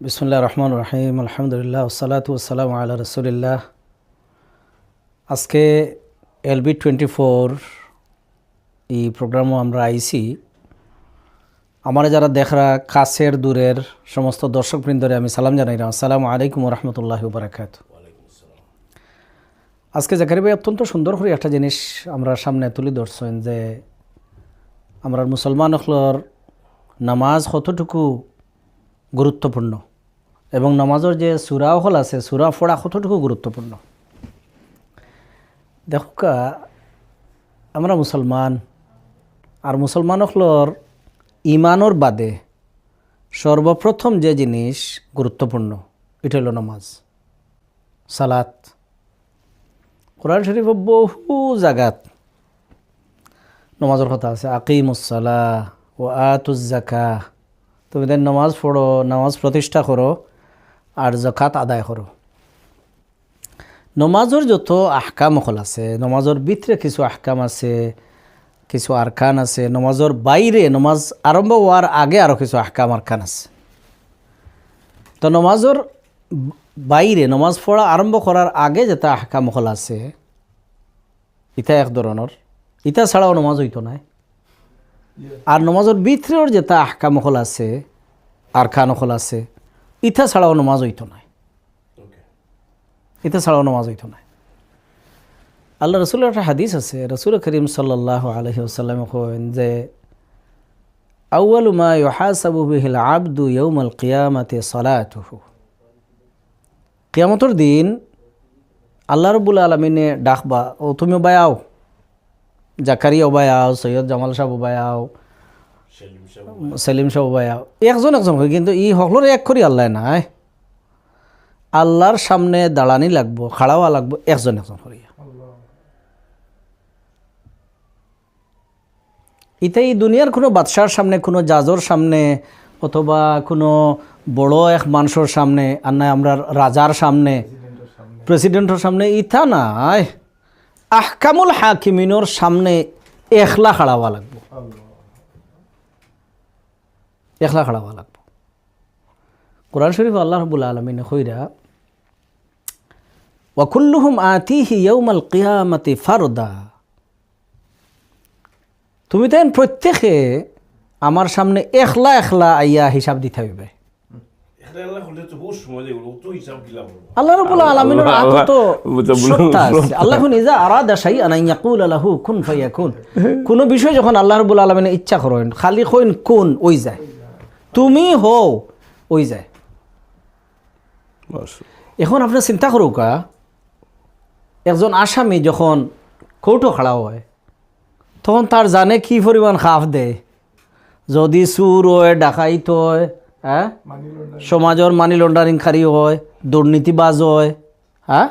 বিসমুল্লাহ রহমান রহিম, আলহামদুলিল্লাহ ওসালাত ওসালাম আল্লাহ রসুলিল্লাহ। আজকে এলবি টোয়েন্টি ফোর এই প্রোগ্রামও আমরা আইছি। আমার যারা দেখরা কাছের দূরের সমস্ত দর্শকবৃন্দরে আমি সালাম জানাই। আসসালামু আলাইকুম রহমতুল্লাহ বারাকাত আজকে জাকারি ভাই অত্যন্ত সুন্দর করে একটা জিনিস আমরা সামনে তুলে ধরছেন যে, আমরা মুসলমান হলর নামাজ কতটুকু গুরুত্বপূর্ণ। এবং নামাজের যে সুরা হল আছে সুরা ফোড়া কতটুকু গুরুত্বপূর্ণ দেখুকা আমরা মুসলমান আর মুসলমান হলর ইমানোর বাদে সর্বপ্রথম যে জিনিস গুরুত্বপূর্ণ এটা হলো নামাজ। সালাত কোরআন শরীফ বহু জায়গাত নমাজের কথা আছে। আকিমুসালা ও আতুজাকা তুমি দেন নামাজ পড়ো, নামাজ প্রতিষ্ঠা করো আর জকাত আদায় করো। নমাজের যত আহকাম হল আছে, নমাজের ভিতরে কিছু আহকাম আছে, কিছু আরকান আছে, নমাজের বাইরে, নমাজ আরম্ভ হওয়ার আগে আরও কিছু আহকাম, আরকান আছে। তো নমাজের বাইরে, নমাজ পড়া আরম্ভ করার আগে যেটা আহকাম হল আছে, ইটা এক ধরনের। ইটা ছাড়াও নমাজ হইতো নাই। আর নমাজের ভিতরের যেটা আহকাম হল আছে আর খান হল আছে ইটা ছাড়াও নমাজ হইতো নাই। ইটা ছাড়াও নমাজ হইতো নাই। আল্লাহ রসুলের একটা হাদিস আছে রসুল করিম সাল্লাহ আলহি আসাল্লাম কেন যে আউ্বালু মা ইহাসাবু বিহিল আবদু ইয়ৌমাল কিয়ামাতে সলাতুহু। কিয়ামতর দিন আল্লাহ রবুল আলমিনে ডাকবা ও তুমি বায়াও। জাকারিয়া বায়াও সৈয়দ জামাল সাহ বায়াও সেলিম সাহ বায়াও একজন একজন হয় কিন্তু ই সকলের এক করি আল্লাহ নাই। আল্লাহর সামনে দাঁড়ানি লাগবো খাড়াওয়া লাগবো একজন একজন করিয়া ইতাই দুনিয়ার কোনো বাদশার সামনে কোনো জাজর সামনে অথবা কোনো বড় এক মানুষের সামনে আর নাই আমরা রাজার সামনে। প্রেসিডেন্টের সামনে ইথা নাই। আহকামুল হাকিমিনোর সামনে একলা খাড়াওয়া লাগবো। একলা খাড়াওয়া লাগবো। কোরআন শরীফ আল্লাহ রবুল্লা আলমিনে হইরা ওয়াকুল্লুহুম আতিহি ইয়ৌমাল কিয়ামতি ফারদা। তুমি তাই প্রত্যেকে আমার সামনে একলা একলা আইয়া হিসাব দিতে হইবে। আল্লাহ রবুল আলমিনের আগে তো সত্তা আছে। আল্লাহ নিজে আরাদা শাই আনা ইয়াকুল আলাহু কুন বিষয় যখন আল্লাহ রবুল আলমিনে ইচ্ছা করেন খালি কইন কোন ওই যায়। তুমি হও ওই যায়। এখন আপনি চিন্তা করুকা একজন আসামি যখন কৌটো খাড়া হয় তখন তার জানে কি পরিমাণ খাফ দেয়। যদি চুর হয় ডাকাইত হয় হ্যাঁ? সমাজের মানি লন্ডারিং খারি হয় দুর্নীতিবাজ হয় হ্যাঁ?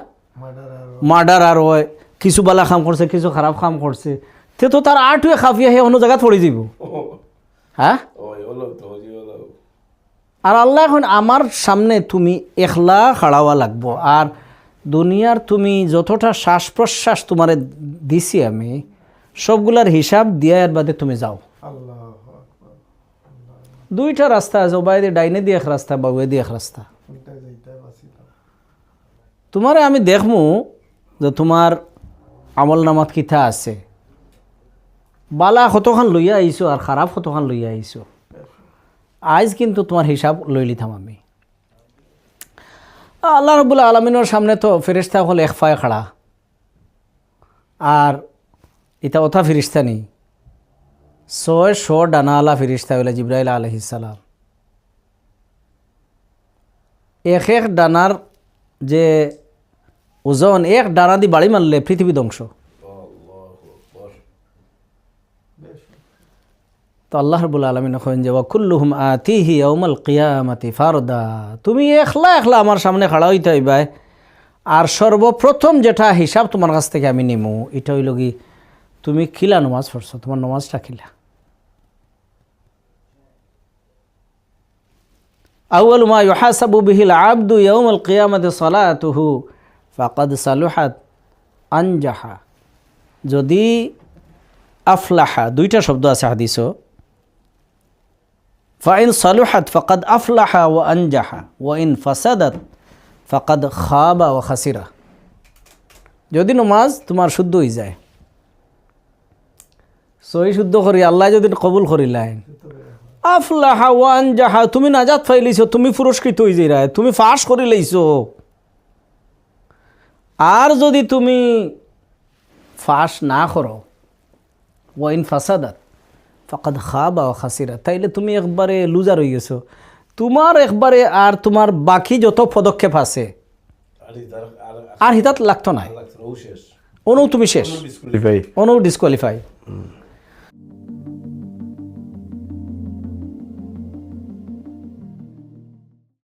মার্ডার আর হয় কিছু বালা কাম করছে কিছু খারাপ কাম করছে। তে তো তার আটুয়ে খাফিয়া সে অন্য জায়গাত পড়ে যাব হ্যাঁ? আর আল্লাহ এখন আমার সামনে তুমি একলা খাড়াওয়া লাগবো। আর দুনিয়ার তুমি যতটা শ্বাস প্রশ্বাস তোমারে দিছি আমি সবগুলার হিসাব দিয়ে এর বাদে তুমি যাও। দুইটা রাস্তা আছে দিয়ে ডাইনে দিয়ে এক রাস্তা বাবুয়ে দিয়ে এক রাস্তা। তোমারে আমি দেখমু যে তোমার আমল নামাত কিথা আছে। বালা কতখান লইয়া আইছো আর খারাপ কতখান লইয়া আইছো। আজ কিন্তু তোমার হিসাব লই লিতাম আমি। আল্লাহ রবুল্লা আলমিনের সামনে তো ফেরিস্তা হল এক ফায় খাড়া। আর এটা অথা ফিরিস্তা নেই। ছয় শ ডানাওয়ালা ফিরিস্তা হইলে জিব্রাইল আলহিসাল্লাম এক এক ডানার যে ওজন, এক ডানা দি বাড়ি মারলে পৃথিবী ধ্বংস। তো আল্লাহ রবুল আলমিন এখন যে, ওয়াকুল্লুহুম আতিহি ইয়াউমাল কিয়ামাতি ফারদা। তুমি একলা একলা আমার সামনে খাড়া হইতে হইবাই আর সর্বপ্রথম যেটা হিসাব তোমার কাছ থেকে আমি নিমু, এটা হইল কি, তুমি খিলা নমাজ পড়ছো, তোমার নমাজটা খিলা। আউয়াল মা ইউহাসাবু বিহিল আবদু ইয়াউমাল কিয়ামাতি সালাতুহু ফাকাদ সালুহাত আনজাহা। যদি আফলাহা, দুইটা শব্দ আছে হাদিসও। ফাইন সালুহাত ফকাদ আফলাহা ও আনজাহা ও ইন ফাসাদাত ফকাদ খাবা ও খাসিরা। যদি নমাজ তোমার শুদ্ধ হয়ে যায়। সহি শুদ্ধ করি, আল্লাহ যদি কবুল করিলেন আফলাহা ও আনজাহা তুমি নাজাত ফাইলিছো তুমি পুরস্কৃত হয়ে যাই তুমি ফাঁস করে লইছো। আর যদি তুমি ফাঁস না করো ওয়াইন ফাসাদাত ফাকাদ খাবা ও খাসিরা তাইলে তুমি একবারে লুজার হয়ে গেছো। তোমার একবারে আর তোমার বাকি যত পদক্ষেপ আছে আর হিতাত লাগতো না অনু তুমি শেষ। অনু ডিসকোয়ালিফাই